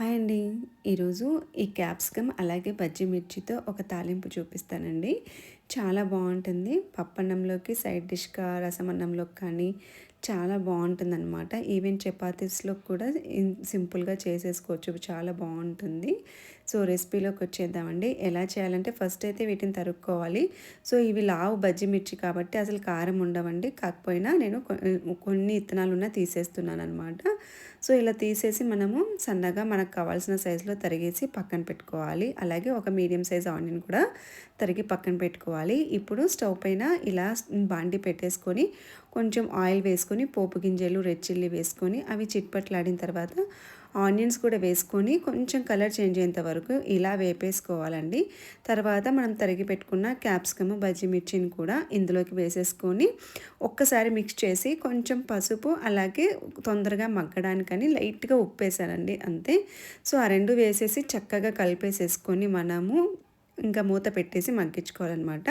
Hi అండి. ఈరోజు ఈ క్యాప్సికమ్ అలాగే బజ్జి మిర్చితో ఒక తాలింపు చూపిస్తానండి. చాలా బాగుంటుంది. పప్పన్నంలోకి సైడ్ డిష్గా రసమన్నంలోకి కానీ చాలా బాగుంటుంది అనమాట ఈవెన్ చపాతీస్లో కూడా సింపుల్గా చేసేసుకోవచ్చు. చాలా బాగుంటుంది. సో రెసిపీలోకి వచ్చేద్దామండి. ఎలా చేయాలంటే ఫస్ట్ అయితే వీటిని తరుక్కోవాలి. సో ఇవి లావు బజ్జి మిర్చి కాబట్టి అసలు కారం ఉండవండి. కాకపోయినా నేను కొన్ని ఇత్తనాలు ఉన్న తీసేస్తున్నాను అనమాట సో ఇలా తీసేసి మనము సన్నగా మనకు కావాల్సిన సైజులో తరిగేసి పక్కన పెట్టుకోవాలి. అలాగే ఒక మీడియం సైజ్ ఆనియన్ కూడా తరిగి పక్కన పెట్టుకోవాలి. ఇప్పుడు స్టవ్ పైన ఇలా బాండి పెట్టేసుకొని కొంచెం ఆయిల్ వేసుకొని పోపు గింజలు రెడ్ చిల్లీ వేసుకొని అవి చిట్పట్లాడిన తర్వాత ఆనియన్స్ కూడా వేసుకొని కొంచెం కలర్ చేంజ్ అయ్యేంత వరకు ఇలా వేపేసుకోవాలండి. తర్వాత మనం తరిగి పెట్టుకున్న క్యాప్సికమ్ బజ్జి మిర్చిని కూడా ఇందులోకి వేసేసుకొని ఒక్కసారి మిక్స్ చేసి కొంచెం పసుపు అలాగే తొందరగా మగ్గడానికని లైట్గా ఉప్పు వేసానండి అంతే. సో ఆ రెండు వేసేసి చక్కగా కలిపేసేసుకొని మనము ఇంకా మూత పెట్టేసి మగ్గించుకోవాలన్నమాట.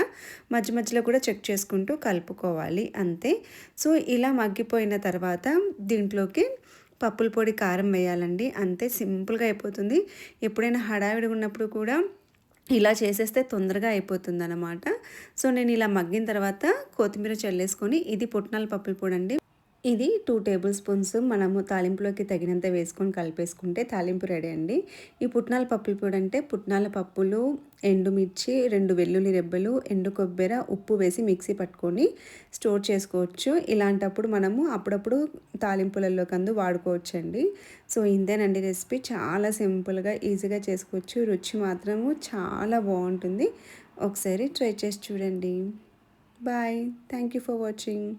మధ్య మధ్యలో కూడా చెక్ చేసుకుంటూ కలుపుకోవాలి అంతే. సో ఇలా మగ్గిపోయిన తర్వాత దీంట్లోకి పప్పుల పొడి కారం వేయాలండి. అంతే సింపుల్గా అయిపోతుంది. ఎప్పుడైనా హడావిడి ఉన్నప్పుడు కూడా ఇలా చేసేస్తే తొందరగా అయిపోతుంది అనమాట సో నేను ఇలా మగ్గిన తర్వాత కొత్తిమీర చల్లేసుకొని ఇది పుట్నాల పప్పుల పొడి అండి ఇది టూ టేబుల్ స్పూన్స్ మనము తాలింపులోకి తగినంత వేసుకొని కలిపేసుకుంటే తాలింపు రెడీ అండి. ఈ పుట్నాల పప్పుల పొడి అంటే పుట్నాల పప్పులు ఎండుమిర్చి రెండు వెల్లుల్లి రెబ్బలు ఎండు కొబ్బెర ఉప్పు వేసి మిక్సీ పట్టుకొని స్టోర్ చేసుకోవచ్చు. ఇలాంటప్పుడు మనము అప్పుడప్పుడు తాలింపులలో కందు వాడుకోవచ్చు అండి సో ఇంతేనండి రెసిపీ. చాలా సింపుల్గా ఈజీగా చేసుకోవచ్చు. రుచి మాత్రము చాలా బాగుంటుంది. ఒకసారి ట్రై చేసి చూడండి. Bye. Thank you for watching